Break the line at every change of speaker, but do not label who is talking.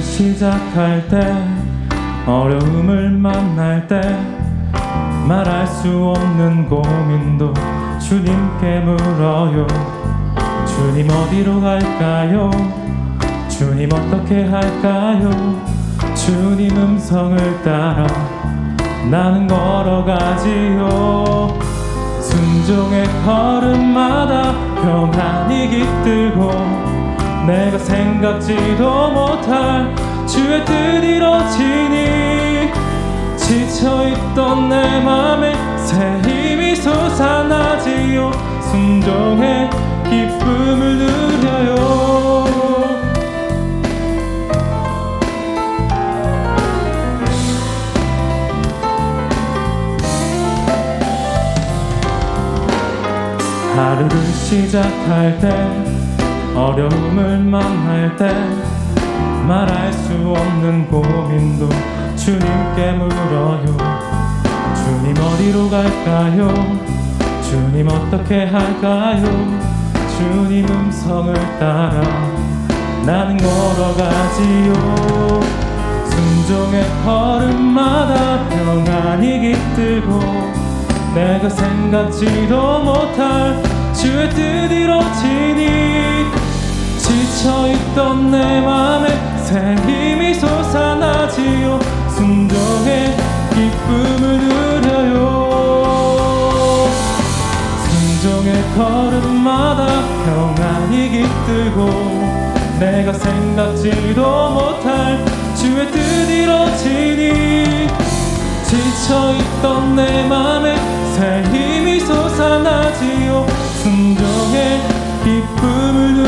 시작할 때 어려움을 만날 때 말할 수 없는 고민도 주님께 물어요. 주님 어디로 갈까요? 주님 어떻게 할까요? 주님 음성을 따라 나는 걸어가지요. 순종의 걸음마다 평안이 깃들고 내가 생각지도 못할 주의 뜻 이루어지니 지쳐있던 내 맘에 새 힘이 솟아나지요. 순종의 기쁨을 누려요. 하루를 시작할 때 어려움을 만날 때 말할 수 없는 고민도 주님께 물어요. 주님 어디로 갈까요? 주님 어떻게 할까요? 주님 음성을 따라 나는 걸어가지요. 순종의 걸음마다 평안이 깃들고 내가 생각지도 못할 주의 뜻 이루어지니 지쳐 있던 내 맘에 새 힘이 솟아나지요? 순종의 기쁨을 누려요. 순종의 걸음마다 평안이 깃들고 내가 생각지도 못할 주의 뜻 이루어지니 지쳐있던 내 맘에 새 힘이 솟아나지요? 순종의 기쁨을